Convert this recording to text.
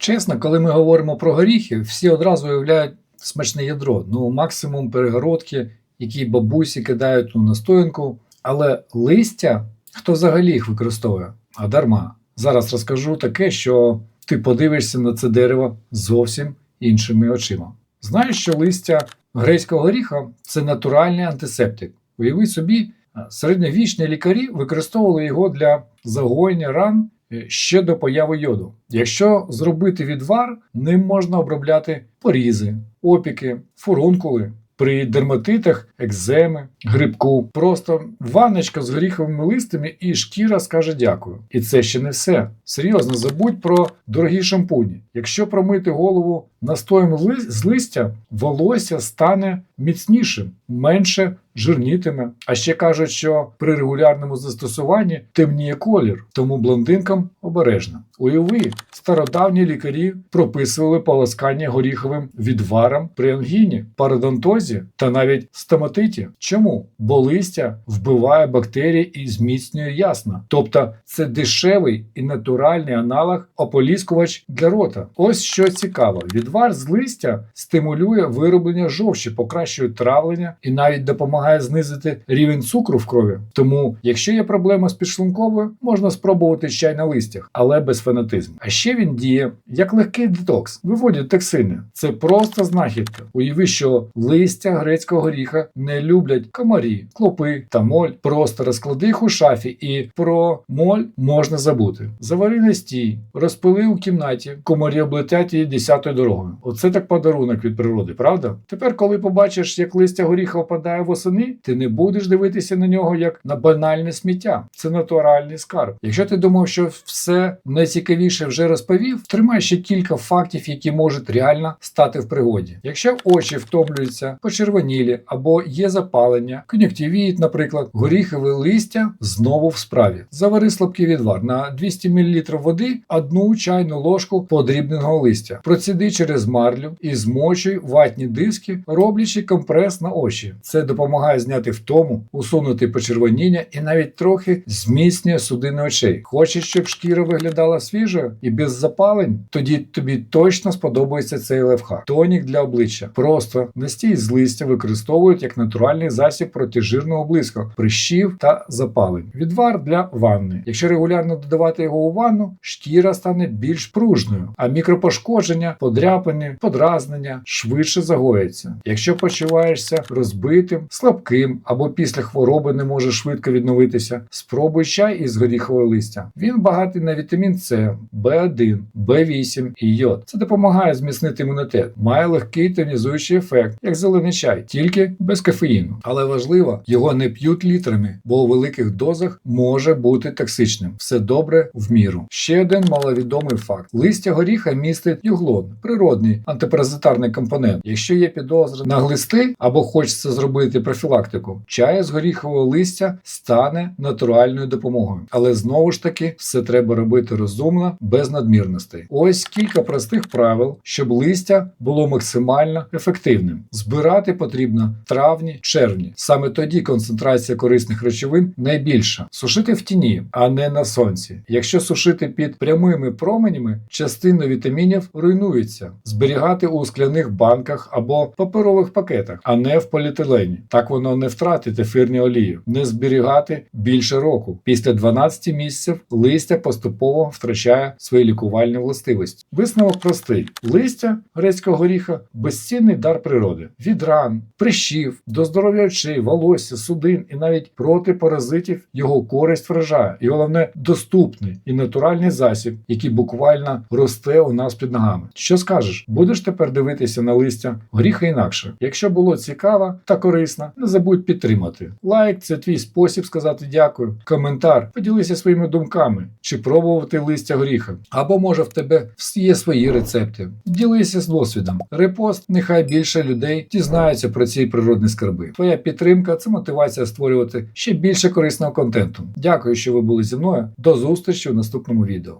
Чесно, коли ми говоримо про горіхи, всі одразу уявляють смачне ядро, ну максимум перегородки, які бабусі кидають ну, на стоянку. Але листя, хто взагалі їх використовує? А дарма. Зараз розкажу таке, що ти подивишся на це дерево зовсім іншими очима. Знаєш, що листя грецького горіха це натуральний антисептик. Уяви собі, середньовічні лікарі використовували його для загоєння ран ще до появи йоду. Якщо зробити відвар, ним можна обробляти порізи, опіки, фурункули. При дерматитах, екземи, грибку. Просто ванночка з горіховими листами і шкіра скаже дякую. І це ще не все. Серйозно, забудь про дорогі шампуні. Якщо промити голову настоєм з листя, волосся стане міцнішим, менше жирнітиме. А ще кажуть, що при регулярному застосуванні темніє колір, тому блондинкам обережно. Уяви, стародавні лікарі прописували полоскання горіховим відваром при ангіні, пародонтозі та навіть стоматиті. Чому? Бо листя вбиває бактерії і зміцнює ясна. Тобто це дешевий і натуральний аналог ополіскувач для рота. Ось що цікаво: відвар з листя стимулює вироблення жовчі, покращує травлення і навіть допомагає знизити рівень цукру в крові. Тому, якщо є проблема з підшлунковою, можна спробувати чай на листях, але без фанатизму. А ще він діє як легкий детокс, виводить токсини. Це просто знахідка. Уяви, що листя грецького горіха не люблять комарі, клопи та моль. Просто розклади їх у шафі, і про моль можна забути. Завари настій, розпили у кімнаті, комарі облетять її десятою дорогою. Оце так подарунок від природи, правда? Тепер, коли побачиш, як листя горіха опадає восени, ти не будеш дивитися на нього як на банальне сміття. Це натуральний скарб. Якщо ти думав, що все найцікавіше вже розповів, тримай ще кілька фактів, які можуть реально стати в пригоді. Якщо очі втомлюються, почервонілі або є запалення, кон'юктивіт, наприклад, горіхове листя знову в справі. Завари слабкий відвар на 200 мл води, одну чайну ложку подрібненого листя. Проціди через марлю і змочуй ватні диски, роблячи компрес на очі. Це допомагає зняти втому, усунути почервоніння і навіть трохи зміцнює судини очей. Хочеш, щоб шкіра виглядала свіжою і без запалень? Тоді тобі точно сподобається цей лайфхак. Тонік для обличчя. Просто настій з листя використовують як натуральний засіб проти жирного блиску, прищів та запалень. Відвар для ванни. Якщо регулярно додавати його у ванну, шкіра стане більш пружною, а мікропошкодження, подряпини, подразнення швидше загояться. Якщо почуваєшся розбитим, слабким або після хвороби не можеш швидко відновитися, спробуй чай із горіхового листя. Він багатий на вітамін С, В1, В8 і йод. Це допомагає зміцнити імунітет. Має легкий тонізуючий ефект, як зелений чай, тільки без кофеїну. Але важливо, його не п'ють літрами, бо у великих дозах може бути токсичним. Все добре в міру. Ще один маловідомий факт: листя горіха містить юглон, природний антипаразитарний компонент. Якщо є підозра на глисти або хочеться зробити профілактику, чай з горіхового листя стане натуральною допомогою. Але знову ж таки, все треба робити розумно, без надмірностей. Ось кілька простих правил, щоб листя було максимально ефективним. Збирати потрібно травні, червні. Саме тоді концентрація корисних речовин найбільша. Сушити в тіні, а не на сонці. Якщо сушити під прямими променями, частина вітамінів руйнується. Зберігати у скляних банках або паперових пакетах, а не в поліетилені. Так воно не втратить ефірні олію. Не зберігати більше року. Після 12 місяців листя поступово втрачає свої лікувальні властивості. Висновок простий: листя грецького горіха безцінний дар природи. Від ран, прищів, до здоров'я очей, волосся, судин і навіть проти паразитів його користь вражає. І головне, доступний і натуральний засіб, який буквально росте у нас під ногами. Що скажеш? Будеш тепер дивитися на листя горіха інакше. Якщо було цікаво та корисно, не забудь підтримати. Лайк це твій спосіб сказати дякую. Коментар, поділися своїми думками, чи пробувати листя горіха. Або може в тебе є свої рецепти. Ділися з досвідом. Репост, нехай більше людей дізнаються про ці природні скарби. Твоя підтримка це мотивація створювати ще більше корисного контенту. Дякую, що ви були зі мною. До зустрічі в наступному відео.